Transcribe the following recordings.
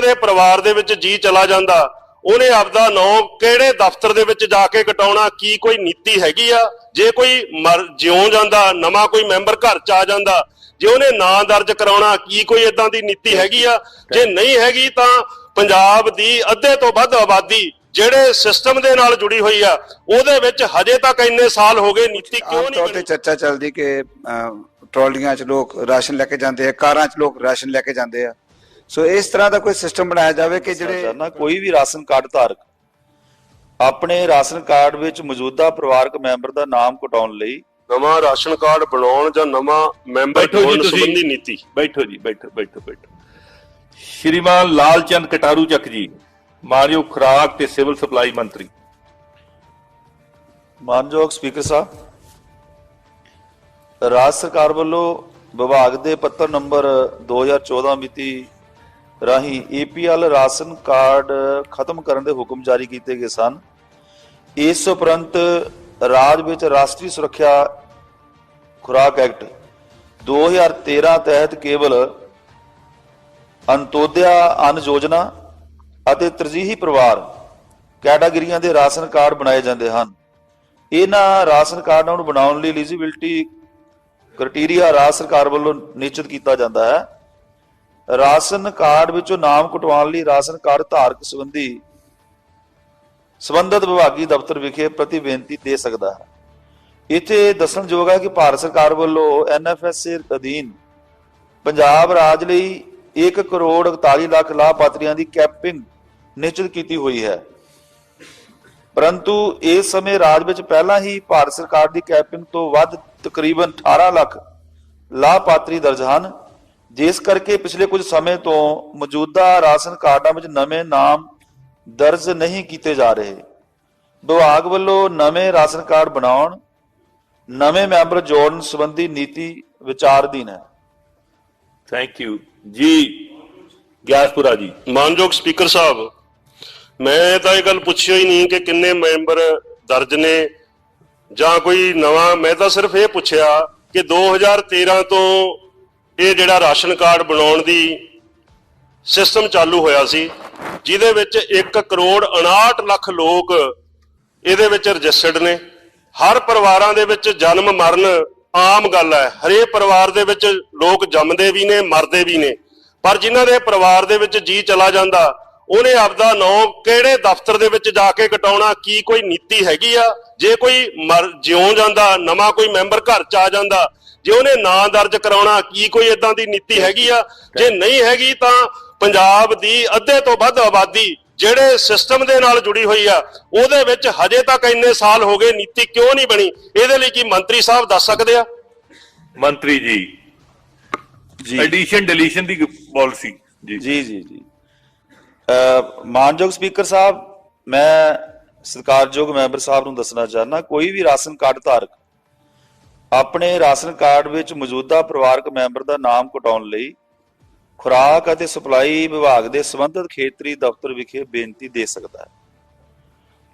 ਦੇ ਪਰਿਵਾਰ ਦੇ ਵਿੱਚ ਜੀ ਚਲਾ ਜਾਂਦਾ ਉਹਨੇ ਆਪਦਾ ਨਾਂ ਕਿਹੜੇ ਦਫ਼ਤਰ ਦੇ ਵਿੱਚ ਜਾ ਕੇ ਕਟਾਉਣਾ ਕੀ ਕੋਈ ਨੀਤੀ ਹੈਗੀ ਆ? ਜੇ ਕੋਈ ਮਰ ਜਿਉਂ ਜਾਂਦਾ ਨਵਾਂ ਕੋਈ ਮੈਂਬਰ ਘਰ ਚ ਆ ਜਾਂਦਾ ਜੇ ਉਹਨੇ ਨਾਂ ਦਰਜ ਕਰਾਉਣਾ ਕੀ ਕੋਈ ਇਦਾਂ ਦੀ ਨੀਤੀ ਹੈਗੀ ਆ? ਜੇ ਨਹੀਂ ਹੈਗੀ ਤਾਂ ਪੰਜਾਬ ਦੀ ਅੱਧੇ ਤੋਂ ਵੱਧ ਆਬਾਦੀ ਜਿਹੜੇ ਸਿਸਟਮ ਦੇ ਨਾਲ ਜੁੜੀ ਹੋਈ ਆ ਉਹਦੇ ਵਿੱਚ ਹਜੇ ਤੱਕ ਇੰਨੇ ਸਾਲ ਹੋ ਗਏ ਨੀਤੀ ਕਿਉਂ ਨਹੀਂ ਤੌਰ ਤੇ ਚਰਚਾ ਚੱਲਦੀ ਕਿ ਟਰਾਲੀਆਂ 'ਚ ਲੋਕ ਰਾਸ਼ਨ ਲੈ ਕੇ ਜਾਂਦੇ ਆ ਕਾਰਾਂ 'ਚ ਲੋਕ ਰਾਸ਼ਨ ਲੈ ਕੇ ਜਾਂਦੇ ਆ। ਸੋ ਇਸ ਤਰ੍ਹਾਂ ਦਾ ਕੋਈ ਸਿਸਟਮ ਬਣਾਇਆ ਜਾਵੇ ਕਿ ਜਿਹੜੇ ਕੋਈ ਵੀ ਰਾਸ਼ਨ ਕਾਰਡ ਧਾਰਕ ਆਪਣੇ ਰਾਸ਼ਨ ਕਾਰਡ ਵਿੱਚ ਮੌਜੂਦਾ ਪਰਿਵਾਰਕ ਮੈਂਬਰ ਦਾ ਨਾਮ ਕਟਾਉਣ ਲਈ ਨਵਾਂ ਰਾਸ਼ਨ ਕਾਰਡ ਬਣਾਉਣ ਜਾਂ ਨਵਾਂ ਮੈਂਬਰ ਤੁਸੀਂ। ਸੰਬੰਧੀ ਨੀਤੀ। ਬੈਠੋ ਜੀ ਬੈਠੋ ਬੈਠੋ ਬੈਠੋ। ਸ਼੍ਰੀਮਾਨ ਲਾਲ ਚੰਦ ਕਟਾਰੂ ਚੱਕ ਜੀ ਮਾਨਯੋਗ ਖੁਰਾਕ ਤੇ ਸਿਵਲ ਸਪਲਾਈ ਮੰਤਰੀ। ਮਾਨਯੋਗ ਸਪੀਕਰ ਸਾਹਿਬ ਰਾਜ ਸਰਕਾਰ ਵੱਲੋਂ ਵਿਭਾਗ ਦੇ ਪੱਤਰ ਨੰਬਰ 2014 ਮਿਤੀ ਰਾਹੀਂ ਏਪੀਐਲ ਰਾਸ਼ਨ ਕਾਰਡ ਖਤਮ ਕਰਨ ਦੇ ਹੁਕਮ ਜਾਰੀ ਕੀਤੇ ਗਏ ਸਨ। ਇਸ ਉਪਰੰਤ ਰਾਜ ਵਿੱਚ ਰਾਸ਼ਟਰੀ ਸੁਰੱਖਿਆ ਖੁਰਾਕ ਐਕਟ 2013 ਤਹਿਤ ਕੇਵਲ ਅੰਤੋਦਿਆ ਅਨ ਯੋਜਨਾ ਅਤੇ ਤਰਜੀਹੀ ਪਰਿਵਾਰ ਕੈਟਾਗਰੀਆਂ ਦੇ ਰਾਸ਼ਨ ਕਾਰਡ ਬਣਾਏ ਜਾਂਦੇ ਹਨ। ਇਹਨਾਂ ਰਾਸ਼ਨ ਕਾਰਡਾਂ ਨੂੰ ਬਣਾਉਣ ਲਈ ਐਲੀਜੀਬਿਲਟੀ ਕ੍ਰਾਈਟੇਰੀਆ ਰਾਜ ਸਰਕਾਰ ਵੱਲੋਂ ਨਿਸ਼ਚਿਤ ਕੀਤਾ ਜਾਂਦਾ ਹੈ। ਰਾਸ਼ਨ ਕਾਰਡ ਵਿੱਚੋਂ ਨਾਮ ਕਟਵਾਉਣ ਲਈ ਰਾਸ਼ਨ ਕਾਰਡ ਧਾਰਕ ਸੰਬੰਧੀ ਸੰਬੰਧਤ ਵਿਭਾਗੀ ਦਫ਼ਤਰ ਵਿਖੇ ਪ੍ਰਤੀ ਬੇਨਤੀ ਦੇ ਸਕਦਾ ਹੈ। ਇੱਥੇ ਦੱਸਣਯੋਗ ਹੈ ਕਿ ਭਾਰਤ ਸਰਕਾਰ ਵੱਲੋਂ ਐਨਐਫਐਸਏ ਅਧੀਨ ਪੰਜਾਬ ਰਾਜ ਲਈ 1 ਕਰੋੜ 41 ਲੱਖ ਲਾਭਪਾਤਰੀਆਂ ਦੀ ਕੈਪਿੰਗ ਨਿਸ਼ਚਿਤ ਕੀਤੀ ਹੋਈ ਹੈ। ਪਰੰਤੂ ਇਸ ਸਮੇਂ ਰਾਜ ਵਿੱਚ ਪਹਿਲਾਂ ਹੀ ਭਾਰਤ ਸਰਕਾਰ ਦੀ ਕੈਪਿੰਗ ਤੋਂ ਵੱਧ ਤਕਰੀਬਨ 18 ਲੱਖ ਲਾਭਪਾਤਰੀ ਦਰਜ ਹਨ। ਜਿਸ ਕਰਕੇ ਪਿਛਲੇ ਕੁਝ ਸਮੇਂ ਤੋਂ ਮੌਜੂਦਾ ਰਾਸ਼ਨ ਕਾਰਡਾਂ ਵਿੱਚ ਨਵੇਂ ਨਾਮ ਦਰਜ ਨਹੀਂ ਕੀਤੇ ਜਾ ਰਹੇ। ਵਿਭਾਗ ਵੱਲੋਂ ਨਵੇਂ ਰਾਸ਼ਨ ਕਾਰਡ ਬਣਾਉਣ, ਨਵੇਂ ਮੈਂਬਰ ਜੋੜਨ ਸੰਬੰਧੀ ਨੀਤੀ ਵਿਚਾਰਧੀਨ ਹੈ। ਥੈਂਕ ਯੂ ਜੀ, ਗਿਆਸਪੁਰਾ ਜੀ। ਮਾਨਯੋਗ ਸਪੀਕਰ ਸਾਹਿਬ, ਮੈਂ ਤਾਂ ਇਹ ਗੱਲ ਪੁੱਛਿਆ ਹੀ ਨਹੀਂ ਕਿ ਕਿੰਨੇ ਮੈਂਬਰ ਦਰਜ ਨੇ ਜਾਂ ਕੋਈ ਨਵਾਂ। ਮੈਂ ਤਾਂ ਸਿਰਫ ਇਹ ਪੁੱਛਿਆ ਕਿ 2013 ਤੋਂ ਇਹ ਜਿਹੜਾ ਰਾਸ਼ਨ ਕਾਰਡ ਬਣਾਉਣ ਦੀ ਸਿਸਟਮ ਚਾਲੂ ਹੋਇਆ ਸੀ, ਜਿਹਦੇ ਵਿੱਚ 1 ਕਰੋੜ 59 ਲੱਖ ਲੋਕ ਇਹਦੇ ਵਿੱਚ ਰਜਿਸਟਰਡ ਨੇ। ਹਰ ਪਰਿਵਾਰਾਂ ਦੇ ਵਿੱਚ ਜਨਮ, ਮਰਨ ਆਮ ਗੱਲ ਹੈ। ਹਰੇਕ ਪਰਿਵਾਰ ਦੇ ਵਿੱਚ ਲੋਕ ਜੰਮਦੇ ਵੀ ਨੇ, ਮਰਦੇ ਵੀ ਨੇ। ਪਰ ਜਿਨ੍ਹਾਂ ਦੇ ਪਰਿਵਾਰ ਦੇ ਵਿੱਚ ਜੀ ਚਲਾ ਜਾਂਦਾ, ਉਹਨੇ ਆਪਦਾ ਨਾਂ ਕਿਹੜੇ ਦਫ਼ਤਰ ਦੇ ਵਿੱਚ ਜਾ ਕੇ ਕਟਾਉਣਾ, ਕੀ ਕੋਈ ਨੀਤੀ ਹੈਗੀ ਆ? ਜੇ ਕੋਈ ਮਰ ਜਿਉਂ ਜਾਂਦਾ ਨਵਾਂ ਕੋਈ ਮੈਂਬਰ ਘਰ ਚ ਆ ਜਾਂਦਾ ਜੇ ਉਹਨੇ ਨਾਂ ਦਰਜ ਕਰਾਉਣਾ ਕੀ ਕੋਈ ਇਦਾਂ ਦੀ ਨੀਤੀ ਹੈਗੀ ਆ? ਜੇ ਨਹੀਂ ਹੈਗੀ ਤਾਂ ਪੰਜਾਬ ਦੀ ਅੱਧੇ ਤੋਂ ਵੱਧ ਆਬਾਦੀ ਜਿਹੜੇ ਸਿਸਟਮ ਦੇ ਨਾਲ ਜੁੜੀ ਹੋਈ ਆ ਉਹਦੇ ਵਿੱਚ ਹਜੇ ਤੱਕ ਇੰਨੇ ਸਾਲ ਹੋ ਗਏ ਨੀਤੀ ਕਿਉਂ ਨਹੀਂ ਬਣੀ? ਇਹਦੇ ਲਈ ਕੀ ਮੰਤਰੀ ਸਾਹਿਬ ਦੱਸ ਸਕਦੇ ਆ? ਮੰਤਰੀ ਜੀ ਜੀ। ਐਡੀਸ਼ਨ ਡਿਲੀਸ਼ਨ ਦੀ ਪਾਲਿਸੀ ਜੀ। ਜੀ ਜੀ ਜੀ। ਅ, ਮਾਨਯੋਗ ਸਪੀਕਰ ਸਾਹਿਬ ਮੈਂ ਸਤਿਕਾਰਯੋਗ ਮੈਂਬਰ ਸਾਹਿਬ ਨੂੰ ਦੱਸਣਾ ਚਾਹਨਾ ਕੋਈ ਵੀ ਰਾਸ਼ਨ ਕਾਰਡ ਧਾਰਕ ਆਪਣੇ ਰਾਸ਼ਨ ਕਾਰਡ ਵਿੱਚ ਮੌਜੂਦਾ ਪਰਿਵਾਰਕ ਮੈਂਬਰ ਦਾ ਨਾਮ ਕਟਾਉਣ ਲਈ ਖੁਰਾਕ ਅਤੇ ਸਪਲਾਈ ਵਿਭਾਗ ਦੇ ਸੰਬੰਧਿਤ ਖੇਤਰੀ ਦਫ਼ਤਰ ਵਿਖੇ ਬੇਨਤੀ ਦੇ ਸਕਦਾ ਹੈ।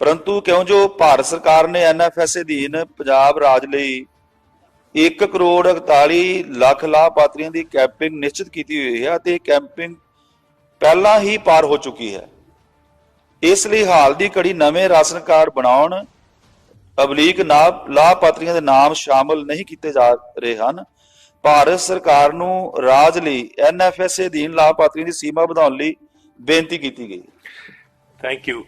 ਪਰੰਤੂ ਕਿਉਂ ਜੋ ਭਾਰਤ ਸਰਕਾਰ ਨੇ ਐਨਐਫਐਸ ਅਧੀਨ ਪੰਜਾਬ ਰਾਜ ਲਈ 1 ਕਰੋੜ 41 ਲੱਖ ਲਾਭਪਾਤਰੀਆਂ ਦੀ ਕੈਂਪਿੰਗ ਨਿਸ਼ਚਿਤ ਕੀਤੀ ਹੋਈ ਹੈ ਅਤੇ ਇਹ ਕੈਂਪਿੰਗ ਪਹਿਲਾਂ ਹੀ ਪਾਰ ਹੋ ਚੁੱਕੀ ਹੈ। ਇਸ ਲਈ ਹਾਲ ਦੀ ਘੜੀ ਨਵੇਂ ਰਾਸ਼ਨ ਕਾਰਡ ਬਣਾਉਣ ਅਬਲੀਕ ਨਾ ਲਾਭਪਾਤਰੀਆਂ ਦੇ ਨਾਮ ਸ਼ਾਮਲ ਨਹੀਂ ਕੀਤੇ ਜਾ ਰਹੇ ਹਨ। ਭਾਰਤ ਸਰਕਾਰ ਨੂੰ ਰਾਜ ਲਈ ਐਨਐਫਐਸਏ ਅਧੀਨ ਲਾਭਪਾਤਰੀਆਂ ਦੀ ਸੀਮਾ ਵਧਾਉਣ ਲਈ ਬੇਨਤੀ ਕੀਤੀ ਗਈ। ਥੈਂਕ ਯੂ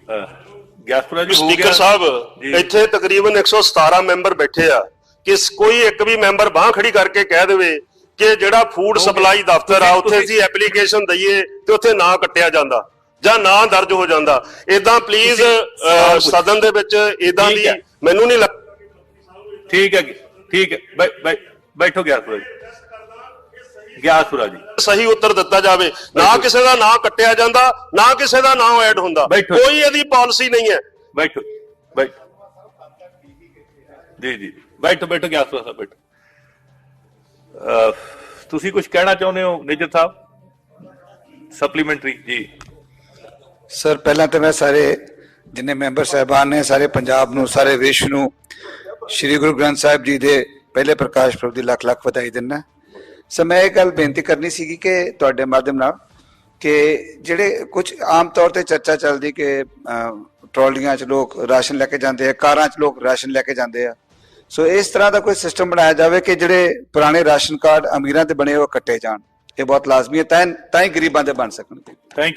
ਗਿਆਸਪੁਰਾ ਜੀ ਸਪੀਕਰ? ਸਾਹਿਬ। ਇੱਥੇ ਤਕਰੀਬਨ 117 ਮੈਂਬਰ ਬੈਠੇ ਆ। ਕਿ ਸ- ਕੋਈ ਇੱਕ ਵੀ ਮੈਂਬਰ ਬਾਹ ਖੜੀ ਕਰਕੇ ਕਹਿ ਦੇਵੇ ਕਿ ਜਿਹੜਾ ਫੂਡ ਸਪਲਾਈ ਦਫ਼ਤਰ ਆ ਉੱਥੇ ਅਸੀਂ ਐਪਲੀਕੇਸ਼ਨ ਦਈਏ ਤੇ ਉੱਥੇ ਨਾਂ ਕੱਟਿਆ ਜਾਂਦਾ। ਜਾਂ ਨਾਂ ਦਰਜ ਹੋ ਜਾਂਦਾ। ਇਦਾਂ ਪਲੀਜ਼। ਸਦਨ ਦੇ ਵਿੱਚ ਇਦਾਂ ਦੀ। ਮੈਨੂੰ ਨਹੀਂ ਲੱਗ ਠੀਕ ਹੈ ਠੀਕ ਹੈ। ਬੈਠੋ ਗਿਆਸਪੁਰਾ ਜੀ। ਗਿਆਸਪੁਰਾ ਜੀ। ਸਹੀ ਉੱਤਰ ਦਿੱਤਾ ਜਾਵੇ। ਨਾ ਕਿਸੇ ਦਾ ਨਾਂ ਕੱਟਿਆ ਜਾਂਦਾ ਨਾ ਕਿਸੇ ਦਾ ਨਾਂ ਐਡ ਹੁੰਦਾ। ਕੋਈ ਇਹਦੀ ਪਾਲਿਸੀ ਨਹੀਂ ਹੈ। ਬੈਠੋ ਬੈਠੋ। ਜੀ ਜੀ। ਬੈਠੋ ਬੈਠੋ ਗਿਆਸਪੁਰਾ ਸਾਹਿਬ ਬੈਠੋ। ਤੁਸੀਂ ਕੁਝ ਕਹਿਣਾ ਚਾਹੁੰਦੇ ਹੋ ਨਿਜਰ ਸਾਹਿਬ? ਸਪਲੀਮੈਂਟਰੀ ਜੀ। ਸਰ ਪਹਿਲਾਂ ਤਾਂ ਮੈਂ ਸਾਰੇ ਜਿੰਨੇ ਮੈਂਬਰ ਸਾਹਿਬਾਨ ਨੇ ਸਾਰੇ ਪੰਜਾਬ ਨੂੰ ਸਾਰੇ ਵਿਸ਼ਵ ਨੂੰ ਸ੍ਰੀ ਗੁਰੂ ਗ੍ਰੰਥ ਸਾਹਿਬ ਜੀ ਦੇ ਪਹਿਲੇ ਪ੍ਰਕਾਸ਼ ਪੁਰਬ ਦੀ ਲੱਖ ਲੱਖ ਵਧਾਈ ਦਿੰਦਾ। ਸਰ ਮੈਂ ਇਹ ਗੱਲ ਬੇਨਤੀ ਕਰਨੀ ਸੀਗੀ ਕਿ ਤੁਹਾਡੇ ਮਾਧਿਅਮ ਨਾਲ ਕਿ ਜਿਹੜੇ ਕੁਝ ਆਮ ਤੌਰ ਤੇ ਚਰਚਾ ਚੱਲਦੀ ਕਿ ਅਹ, ਟਰਾਲੀਆਂ 'ਚ ਲੋਕ ਰਾਸ਼ਨ ਲੈ ਕੇ ਜਾਂਦੇ ਆ ਕਾਰਾਂ 'ਚ ਲੋਕ ਰਾਸ਼ਨ ਲੈ ਕੇ ਜਾਂਦੇ ਆ। ਸੋ ਇਸ ਤਰ੍ਹਾਂ ਦਾ ਕੋਈ ਸਿਸਟਮ ਬਣਾਇਆ ਜਾਵੇ ਕਿ ਜਿਹੜੇ ਪੁਰਾਣੇ ਰਾਸ਼ਨ ਕਾਰਡ ਅਮੀਰਾਂ ਦੇ ਬਣੇ ਉਹ ਕੱਟੇ ਜਾਣ। ਇਹ ਬਹੁਤ ਲਾਜ਼ਮੀ ਹੈ ਤਾਂ ਤਾਂ ਹੀ ਗਰੀਬਾਂ ਦੇ ਬਣ ਸਕਣਗੇ। ਥੈਂਕ